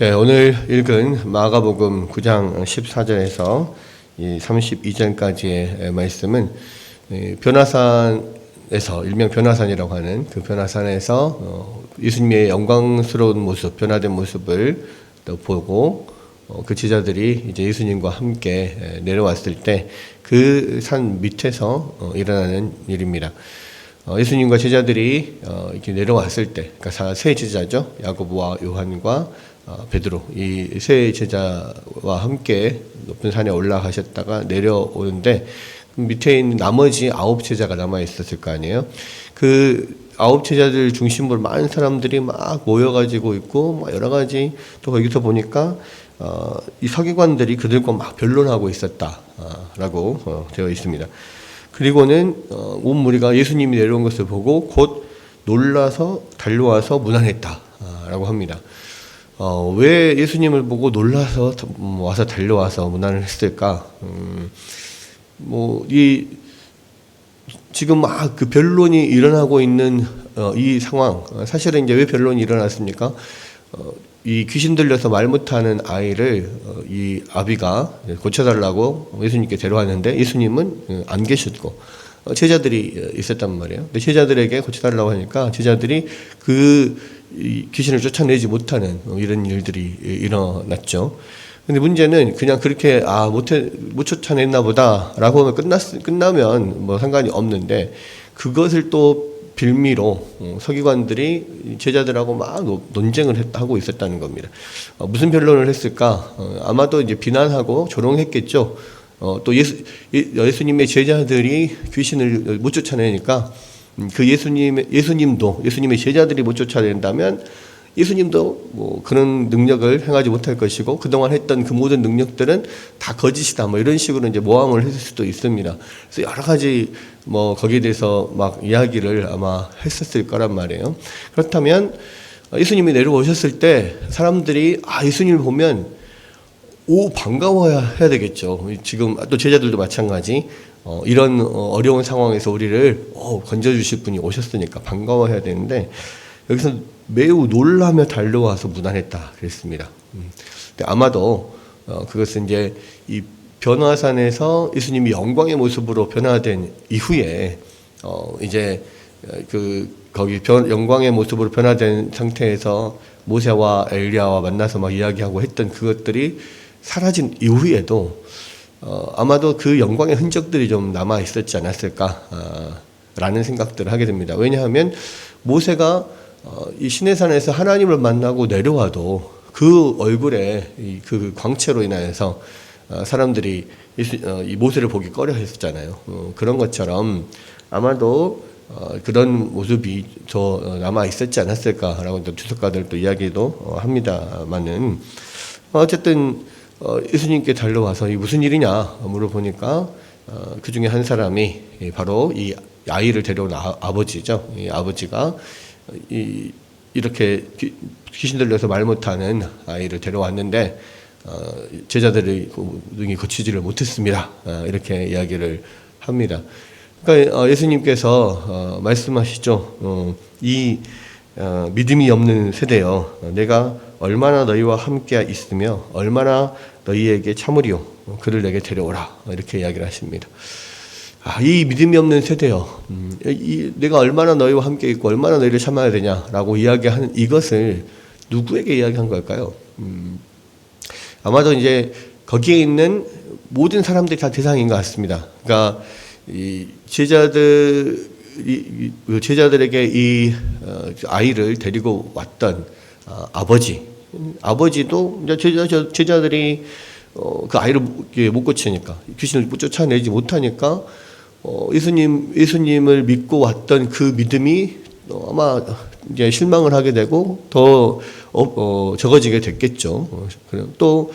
네, 오늘 읽은 마가복음 9장 14절에서 이 32절까지의 말씀은 이 변화산에서 일명 변화산이라고 하는 그 변화산에서 어, 예수님의 영광스러운 모습, 변화된 모습을 또 보고 어, 그 제자들이 이제 예수님과 함께 에, 내려왔을 때 그 산 밑에서 어, 일어나는 일입니다. 어, 예수님과 제자들이 어, 이렇게 내려왔을 때, 그러니까 사- 세 제자죠. 야고보와 요한과 어, 베드로 이 세 제자와 함께 높은 산에 올라가셨다가 내려오는데 그 밑에 있는 나머지 아홉 제자가 남아 있었을 거 아니에요. 그 아홉 제자들 중심으로 많은 사람들이 막 모여가지고 있고 막 여러 가지 또 거기서 보니까 어, 이 서기관들이 그들과 막 변론하고 있었다라고 어, 되어 있습니다. 그리고는 어, 온 무리가 예수님이 내려온 것을 보고 곧 놀라서 달려와서 문안했다라고 합니다. 어, 왜 예수님을 보고 놀라서 음, 와서 달려와서 문안을 했을까? 음, 뭐, 이, 지금 막 그 변론이 일어나고 있는 어, 이 상황, 어, 사실은 이제 왜 변론이 일어났습니까? 어, 이 귀신 들려서 말 못하는 아이를 어, 이 아비가 고쳐달라고 예수님께 데려왔는데 예수님은 어, 안 계셨고 어, 제자들이 어, 있었단 말이에요. 근데 제자들에게 고쳐달라고 하니까 제자들이 그이 귀신을 쫓아내지 못하는 어, 이런 일들이 일어났죠. 근데 문제는 그냥 그렇게 아 못해 못 쫓아냈나 보다라고 하면 끝났 끝나면 뭐 상관이 없는데 그것을 또 빌미로 어, 서기관들이 제자들하고 막 노- 논쟁을 했, 하고 있었다는 겁니다. 어, 무슨 변론을 했을까? 어, 아마도 이제 비난하고 조롱했겠죠. 어, 또 예수, 예- 예수님의 제자들이 귀신을 못 쫓아내니까 음, 그 예수님 예수님도 예수님의 제자들이 못 쫓아낸다면 예수님도 뭐 그런 능력을 행하지 못할 것이고 그동안 했던 그 모든 능력들은 다 거짓이다 뭐 이런 식으로 이제 모함을 했을 수도 있습니다. 그래서 여러 가지 뭐 거기에 대해서 막 이야기를 아마 했었을 거란 말이에요. 그렇다면 예수님이 내려오셨을 때 사람들이 아 예수님을 보면 오 반가워야 해야 되겠죠. 지금 또 제자들도 마찬가지. 어, 이런 어, 어려운 상황에서 우리를 어, 건져주실 분이 오셨으니까 반가워해야 되는데 여기서 매우 놀라며 달려와서 무난했다 그랬습니다. 음. 근데 아마도 어, 그것은 이제 이 변화산에서 예수님이 영광의 모습으로 변화된 이후에 어, 이제 어, 그 거기 변, 영광의 모습으로 변화된 상태에서 모세와 엘리야와 만나서 막 이야기하고 했던 그것들이 사라진 이후에도 어, 아마도 그 영광의 흔적들이 좀 남아 있었지 않았을까 아, 라는 생각들을 하게 됩니다. 왜냐하면 모세가 어, 이 시내산에서 하나님을 만나고 내려와도 그 얼굴에 이 그 광채로 인하여서 어, 사람들이 어, 이 모세를 보기 꺼려 했었잖아요. 어, 그런 것처럼 아마도 어, 그런 모습이 더 어, 남아 있었지 않았을까라고 또 주석가들 또 이야기도 어, 합니다만은 어쨌든 어, 예수님께 달려와서 이 무슨 일이냐 물어보니까 어, 그 중에 한 사람이 이 바로 이 아이를 데려온 아, 아버지죠. 이 아버지가 이 이렇게 귀- 귀신 들려서 말 못하는 아이를 데려왔는데 어, 제자들이 그 능히 거치지를 못했습니다. 어, 이렇게 이야기를 합니다. 그러니까 어, 예수님께서 어, 말씀하시죠. 어, 이 어, 믿음이 없는 세대여, 어, 내가 얼마나 너희와 함께 있으며 얼마나 너희에게 참으리요. 어, 그를 내게 데려오라. 어, 이렇게 이야기를 하십니다. 아, 이 믿음이 없는 세대요. 음, 이, 내가 얼마나 너희와 함께 있고 얼마나 너희를 참아야 되냐라고 이야기하는 이것을 누구에게 이야기한 걸까요? 음, 아마도 이제 거기에 있는 모든 사람들이 다 대상인 것 같습니다. 그러니까 이 제자들 이 이 제자들에게 이 어, 아이를 데리고 왔던 어, 아버지, 음, 아버지도 제자 저- 제자들이 어, 그 아이를 못- 고치니까 귀신을 못 쫓아내지 못하니까 어, 예수님 예수님을 믿고 왔던 그 믿음이 어, 아마 이제 실망을 하게 되고 더 어, 어, 적어지게 됐겠죠. 어, 그럼 또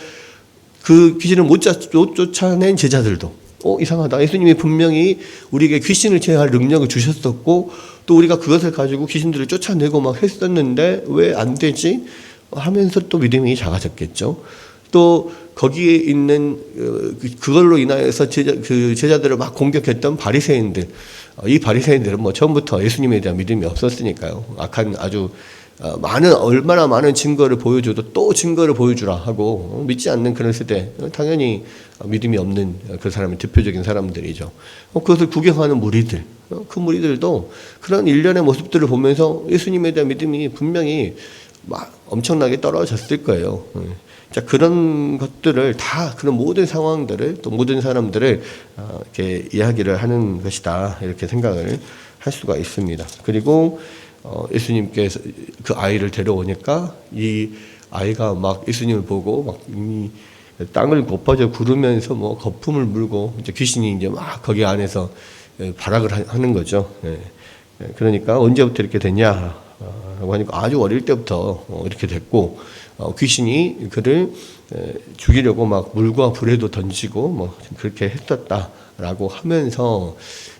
그 귀신을 못 쫓아낸 제자들도 어 이상하다. 예수님이 분명히 우리에게 귀신을 제어할 능력을 주셨었고 또 우리가 그것을 가지고 귀신들을 쫓아내고 막 했었는데 왜 안 되지? 하면서 또 믿음이 작아졌겠죠. 또 거기에 있는 어, 그- 그걸로 인하여서 제자 그 제자들을 막 공격했던 바리새인들 어, 이 바리새인들은 뭐 처음부터 예수님에 대한 믿음이 없었으니까요. 악한 아주 어, 많은 얼마나 많은 증거를 보여줘도 또 증거를 보여주라 하고 어, 믿지 않는 그런 세대 어, 당연히 어, 믿음이 없는 어, 그 사람의 대표적인 사람들이죠. 어, 그것을 구경하는 무리들 어, 그 무리들도 그런 일련의 모습들을 보면서 예수님에 대한 믿음이 분명히 막 엄청나게 떨어졌을 거예요. 어. 자 그런 것들을 다 그런 모든 상황들을 또 모든 사람들을 어, 이렇게 이야기를 하는 것이다 이렇게 생각을 할 수가 있습니다. 그리고 어, 예수님께서 그 아이를 데려오니까 이 아이가 막 예수님을 보고 막 이미 땅을 못빠져 구르면서 뭐 거품을 물고 이제 귀신이 이제 막 거기 안에서 예, 발악을 하- 하는 거죠. 예. 예, 그러니까 언제부터 이렇게 됐냐? 어, 라고 하니까 아주 어릴 때부터 어, 이렇게 됐고 어, 귀신이 그를 에, 죽이려고 막 물과 불에도 던지고 뭐 그렇게 했었다라고 하면서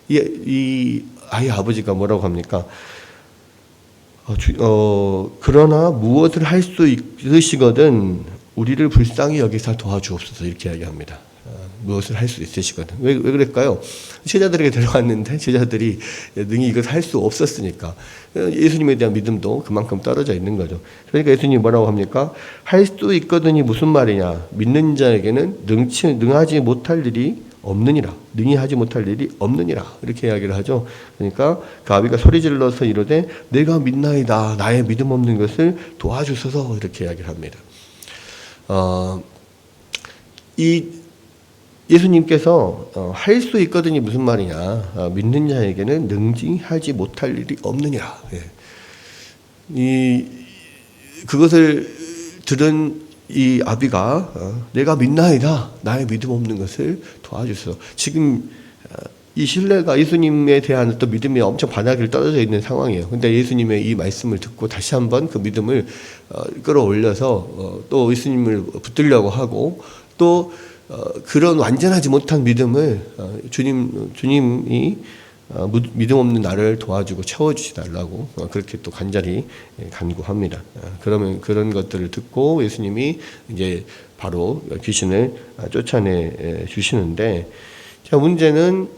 이, 이 아이 아버지가 뭐라고 합니까? 어, 주, 어, 그러나 무엇을 할 수 있으시거든 우리를 불쌍히 여기서 도와주옵소서 이렇게 이야기합니다. 어, 무엇을 할 수 있으시거든. 왜, 왜 그럴까요? 제자들에게 데려왔는데 제자들이 능히 이것을 할수 없었으니까 어, 예수님에 대한 믿음도 그만큼 떨어져 있는 거죠. 그러니까 예수님이 뭐라고 합니까? 할 수 있거든이 무슨 말이냐? 믿는 자에게는 능치, 능하지 못할 일이 없느니라 능히 하지 못할 일이 없느니라 이렇게 이야기를 하죠. 그러니까 그 아비가 소리 질러서 이르되 내가 믿나이다 나의 믿음 없는 것을 도와주소서 이렇게 이야기를 합니다. 어, 이 예수님께서 어, 할수 있거든이 무슨 말이냐? 어, 믿는 자에게는 능지하지 못할 일이 없느니라. 예. 이 그것을 들은 이 아비가 어, 내가 믿나이다 나의 믿음 없는 것을 도와주소. 지금 어, 이 신뢰가 예수님에 대한 어떤 믿음이 엄청 바닥을 떨어져 있는 상황이에요. 근데 예수님의 이 말씀을 듣고 다시 한번 그 믿음을 어, 끌어올려서 어, 또 예수님을 붙들려고 하고 또 어, 그런 완전하지 못한 믿음을 어, 주님 주님이 믿음 없는 나를 도와주고 채워주시달라고 어, 그렇게 또 간절히 예, 간구합니다. 어, 그러면 그런 것들을 듣고 예수님이 이제 바로 귀신을 아, 쫓아내 예, 주시는데 자 문제는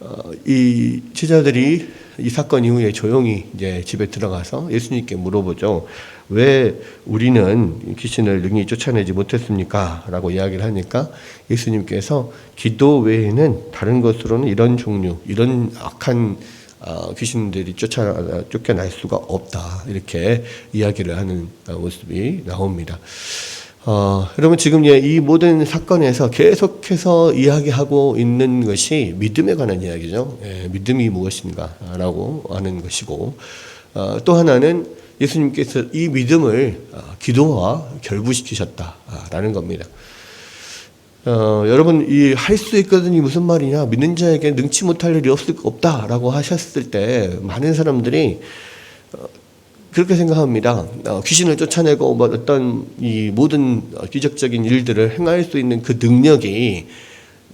어, 이 제자들이 이 사건 이후에 조용히 이제 집에 들어가서 예수님께 물어보죠. 왜 우리는 귀신을 능히 쫓아내지 못했습니까? 라고 이야기를 하니까 예수님께서 기도 외에는 다른 것으로는 이런 종류, 이런 악한 어, 귀신들이 쫓아 쫓겨날 수가 없다. 이렇게 이야기를 하는 어, 모습이 나옵니다. 어, 여러분 지금 예, 이 모든 사건에서 계속해서 이야기하고 있는 것이 믿음에 관한 이야기죠. 예, 믿음이 무엇인가라고 하는 것이고 어, 또 하나는 예수님께서 이 믿음을 어, 기도와 결부시키셨다라는 겁니다. 어, 여러분 이 할 수 있거든이 무슨 말이냐 믿는 자에게 능치 못할 일이 없을 없다라고 하셨을 때 많은 사람들이 그렇게 생각합니다. 어, 귀신을 쫓아내고 뭐 어떤 이 모든 어, 기적적인 일들을 행할 수 있는 그 능력이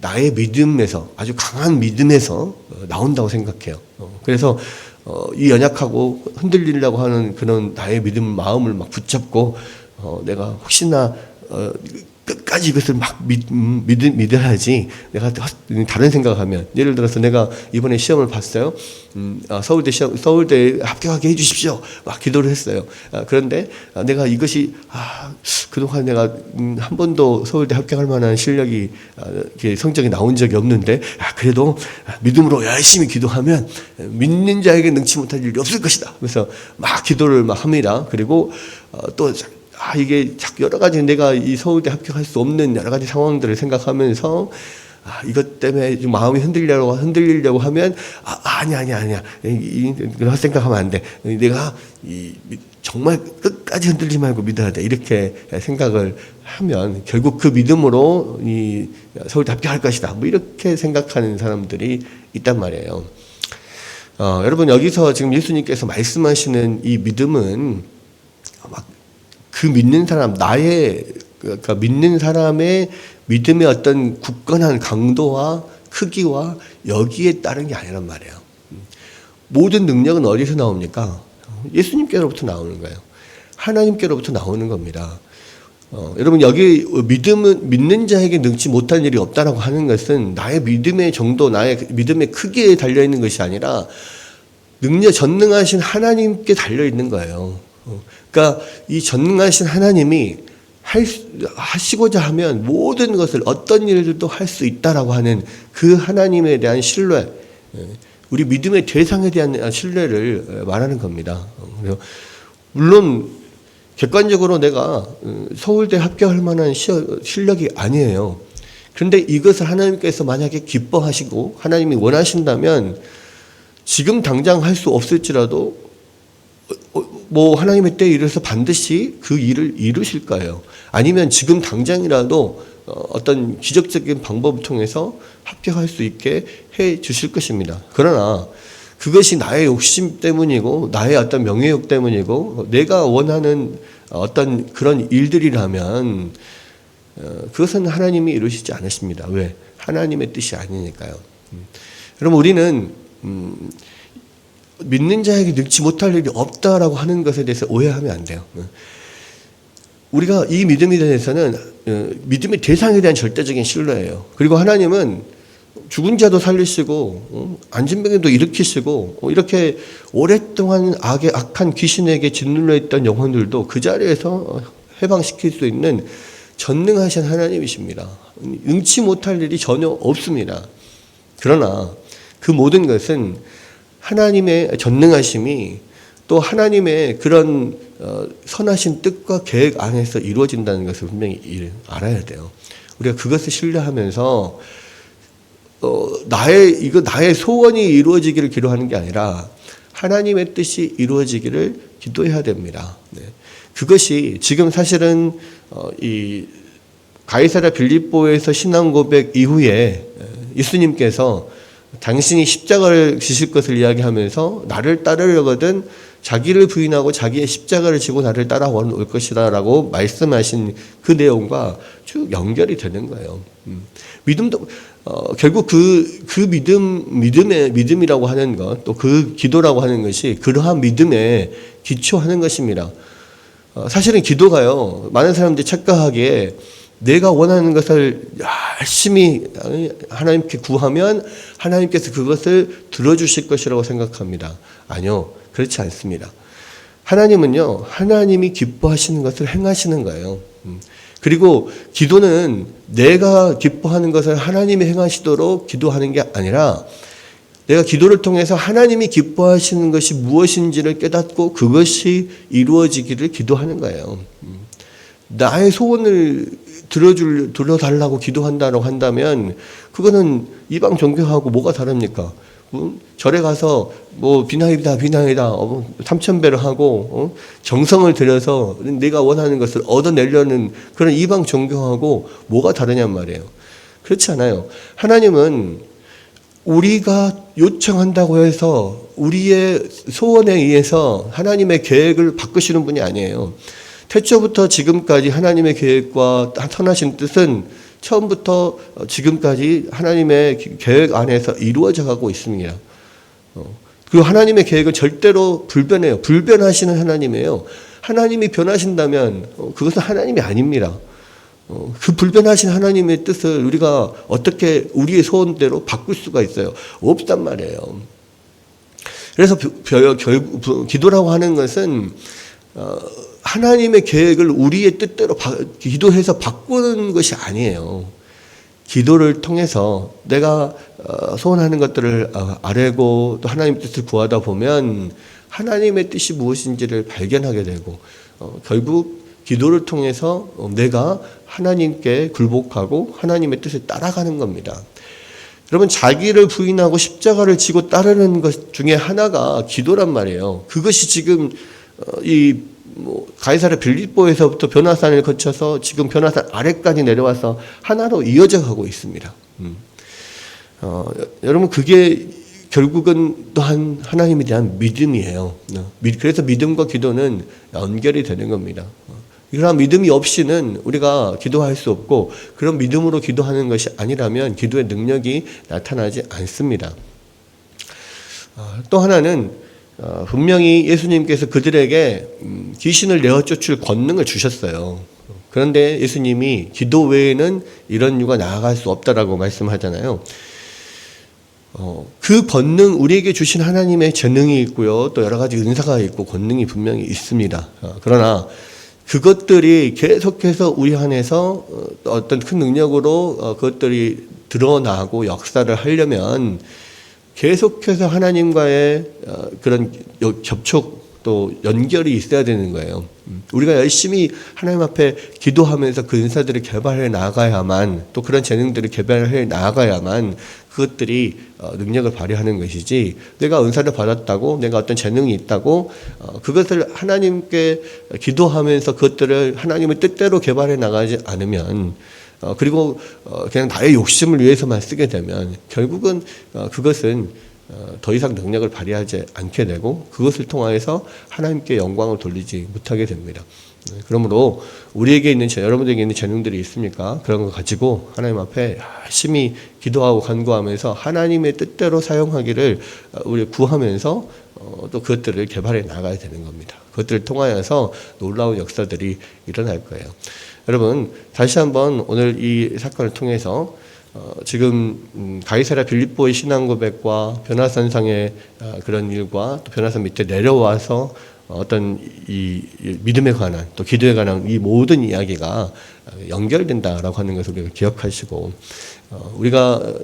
나의 믿음에서 아주 강한 믿음에서 어, 나온다고 생각해요. 어, 그래서 어, 이 연약하고 흔들리려고 하는 그런 나의 믿음 마음을 막 붙잡고 어, 내가 혹시나 어, 끝까지 이것을 막 믿, 음, 믿, 믿어야지 내가 헛- 다른 생각하면. 예를 들어서 내가 이번에 시험을 봤어요. 음, 아, 서울대 시험 서울대 합격하게 해주십시오. 막 기도를 했어요. 아, 그런데 아, 내가 이것이 아, 그동안 내가 음, 한 번도 서울대 합격할 만한 실력이 아, 성적이 나온 적이 없는데 아, 그래도 믿음으로 열심히 기도하면 믿는 자에게 능치 못할 일이 없을 것이다. 그래서 막 기도를 막 합니다. 그리고 어, 또 아, 이게 자꾸 여러 가지 내가 이 서울대 합격할 수 없는 여러 가지 상황들을 생각하면서 아, 이것 때문에 좀 마음이 흔들려고, 흔들리려고 하면, 아, 아니, 아니, 아니야. 이, 이, 그런 생각하면 안 돼. 내가 이, 미- 정말 끝까지 흔들리지 말고 믿어야 돼. 이렇게 생각을 하면 결국 그 믿음으로 이 서울대 합격할 것이다. 뭐 이렇게 생각하는 사람들이 있단 말이에요. 어, 여러분, 여기서 지금 예수님께서 말씀하시는 이 믿음은 막 그 믿는 사람 나의 그러니까 믿는 사람의 믿음의 어떤 굳건한 강도와 크기와 여기에 따른 게 아니란 말이에요. 모든 능력은 어디서 나옵니까? 예수님께로부터 나오는 거예요. 하나님께로부터 나오는 겁니다. 어, 여러분 여기 믿음은 믿는 자에게 능치 못할 일이 없다라고 하는 것은 나의 믿음의 정도, 나의 믿음의 크기에 달려 있는 것이 아니라 능력 전능하신 하나님께 달려 있는 거예요. 어, 그러니까 이 전능하신 하나님이 할 수- 하시고자 하면 모든 것을 어떤 일들도 할 수 있다라고 하는 그 하나님에 대한 신뢰, 예, 우리 믿음의 대상에 대한 신뢰를 예, 말하는 겁니다. 어, 그래서 물론 객관적으로 내가 어, 서울대 합격할 만한 실력이 아니에요. 그런데 이것을 하나님께서 만약에 기뻐하시고 하나님이 원하신다면 지금 당장 할 수 없을지라도 뭐 하나님의 때에 이르러서 반드시 그 일을 이루실 거예요. 아니면 지금 당장이라도 어, 어떤 기적적인 방법을 통해서 합격할 수 있게 해 주실 것입니다. 그러나 그것이 나의 욕심 때문이고 나의 어떤 명예욕 때문이고 내가 원하는 어떤 그런 일들이라면 어, 그것은 하나님이 이루시지 않으십니다. 왜? 하나님의 뜻이 아니니까요. 음. 여러분 우리는 음, 믿는 자에게 능치 못할 일이 없다라고 하는 것에 대해서 오해하면 안 돼요. 어. 우리가 이 믿음에 대해서는 어, 믿음의 대상에 대한 절대적인 신뢰예요. 그리고 하나님은 죽은 자도 살리시고 어, 안진병도 일으키시고 어, 이렇게 오랫동안 악의 악한 귀신에게 짓눌려 있던 영혼들도 그 자리에서 어, 해방시킬 수 있는 전능하신 하나님이십니다. 응치 못할 일이 전혀 없습니다. 그러나 그 모든 것은 하나님의 전능하심이 또 하나님의 그런 어, 선하신 뜻과 계획 안에서 이루어진다는 것을 분명히 이- 알아야 돼요. 우리가 그것을 신뢰하면서 어, 나의 이거 나의 소원이 이루어지기를 기도하는 게 아니라 하나님의 뜻이 이루어지기를 기도해야 됩니다. 네. 그것이 지금 사실은 어, 이 가이사라 빌립보에서 신앙 고백 이후에 에, 예수님께서 당신이 십자가를 지실 것을 이야기하면서 나를 따르려거든 자기를 부인하고 자기의 십자가를 지고 나를 따라올 것이다라고 말씀하신 그 내용과 쭉 연결이 되는 거예요. 음. 믿음도 어, 결국 그, 그 믿음, 믿음의, 믿음이라고 하는 것, 또 그 기도라고 하는 것이 그러한 믿음에 기초하는 것입니다. 어, 사실은 기도가요, 많은 사람들이 착각하기에 내가 원하는 것을 열심히 하나님께 구하면 하나님께서 그것을 들어주실 것이라고 생각합니다. 아니요, 그렇지 않습니다. 하나님은요, 하나님이 기뻐하시는 것을 행하시는 거예요. 음. 그리고 기도는 내가 기뻐하는 것을 하나님이 행하시도록 기도하는 게 아니라 내가 기도를 통해서 하나님이 기뻐하시는 것이 무엇인지를 깨닫고 그것이 이루어지기를 기도하는 거예요. 음. 나의 소원을 들어줄, 들어달라고 기도한다고 한다면 그거는 이방 종교하고 뭐가 다릅니까? 음? 절에 가서 뭐 비나이다 비나이다 어, 삼천배를 하고 어? 정성을 들여서 내가 원하는 것을 얻어내려는 그런 이방 종교하고 뭐가 다르냔 말이에요. 그렇지 않아요. 하나님은 우리가 요청한다고 해서 우리의 소원에 의해서 하나님의 계획을 바꾸시는 분이 아니에요. 태초부터 지금까지 하나님의 계획과 선하신 뜻은 처음부터 지금까지 하나님의 계획 안에서 이루어져 가고 있습니다. 어, 그 하나님의 계획은 절대로 불변해요. 불변하시는 하나님이에요. 하나님이 변하신다면 어, 그것은 하나님이 아닙니다. 어, 그 불변하신 하나님의 뜻을 우리가 어떻게 우리의 소원대로 바꿀 수가 있어요? 없단 말이에요. 그래서 결국 기도라고 하는 것은 어, 하나님의 계획을 우리의 뜻대로 바, 기도해서 바꾸는 것이 아니에요. 기도를 통해서 내가 어, 소원하는 것들을 어, 아뢰고 또 하나님 뜻을 구하다 보면 하나님의 뜻이 무엇인지를 발견하게 되고 어, 결국 기도를 통해서 내가 하나님께 굴복하고 하나님의 뜻을 따라가는 겁니다. 여러분 자기를 부인하고 십자가를 지고 따르는 것 중에 하나가 기도란 말이에요. 그것이 지금 이뭐 가이사르 빌립보에서부터 변화산을 거쳐서 지금 변화산 아래까지 내려와서 하나로 이어져 가고 있습니다. 음. 어, 여러분 그게 결국은 또한 하나님에 대한 믿음이에요. 어, 그래서 믿음과 기도는 연결이 되는 겁니다. 어, 그런 믿음이 없이는 우리가 기도할 수 없고 그런 믿음으로 기도하는 것이 아니라면 기도의 능력이 나타나지 않습니다. 어, 또 하나는 분명히 예수님께서 그들에게 음, 귀신을 내어 쫓을 권능을 주셨어요. 그런데 예수님이 기도 외에는 이런 유가 나아갈 수 없다라고 말씀하잖아요. 어, 그 권능 우리에게 주신 하나님의 재능이 있고요. 또 여러 가지 은사가 있고 권능이 분명히 있습니다. 어, 그러나 그것들이 계속해서 우리 안에서 어, 어떤 큰 능력으로 어, 그것들이 드러나고 역사를 하려면 계속해서 하나님과의 어, 그런 여- 접촉 또 연결이 있어야 되는 거예요. 음, 우리가 열심히 하나님 앞에 기도하면서 그 은사들을 개발해 나가야만 또 그런 재능들을 개발해 나가야만 그것들이 어, 능력을 발휘하는 것이지 내가 은사를 받았다고 내가 어떤 재능이 있다고 어, 그것을 하나님께 기도하면서 그것들을 하나님의 뜻대로 개발해 나가지 않으면 어, 그리고 어, 그냥 나의 욕심을 위해서만 쓰게 되면 결국은 어, 그것은 어, 더 이상 능력을 발휘하지 않게 되고 그것을 통하여서 하나님께 영광을 돌리지 못하게 됩니다. 네, 그러므로 우리에게 있는 재- 여러분에게 있는 재능들이 있습니까? 그런 거 가지고 하나님 앞에 열심히 기도하고 간구하면서 하나님의 뜻대로 사용하기를 어, 우리 구하면서 어, 또 그것들을 개발해 나가야 되는 겁니다. 그것들을 통하여서 놀라운 역사들이 일어날 거예요. 여러분 다시 한번 오늘 이 사건을 통해서 어, 지금 음, 가이사라 빌립보의 신앙 고백과 변화산상의 어, 그런 일과 또 변화산 밑에 내려와서 어떤 이, 이 믿음에 관한 또 기도에 관한 이 모든 이야기가 어, 연결된다라고 하는 것을 우리가 기억하시고 어, 우리가 어,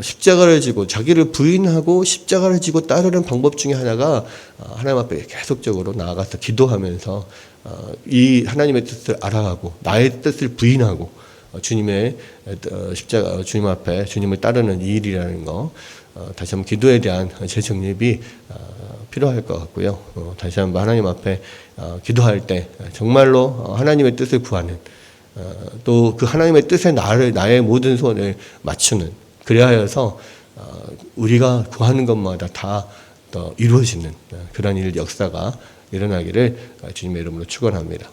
십자가를 지고 자기를 부인하고 십자가를 지고 따르는 방법 중에 하나가 어, 하나님 앞에 계속적으로 나아가서 기도하면서 어, 이 하나님의 뜻을 알아가고 나의 뜻을 부인하고 어, 주님의 어, 십자가 어, 주님 앞에 주님을 따르는 이 일이라는 거 어, 다시 한번 기도에 대한 재정립이 어, 필요할 것 같고요. 어, 다시 한번 하나님 앞에 어, 기도할 때 정말로 어, 하나님의 뜻을 구하는 또 그 하나님의 뜻에 나를 나의 모든 소원을 맞추는 그리하여서 어, 우리가 구하는 것마다 다더 이루어지는 어, 그런 일 역사가 일어나기를 어, 주님의 이름으로 축원합니다.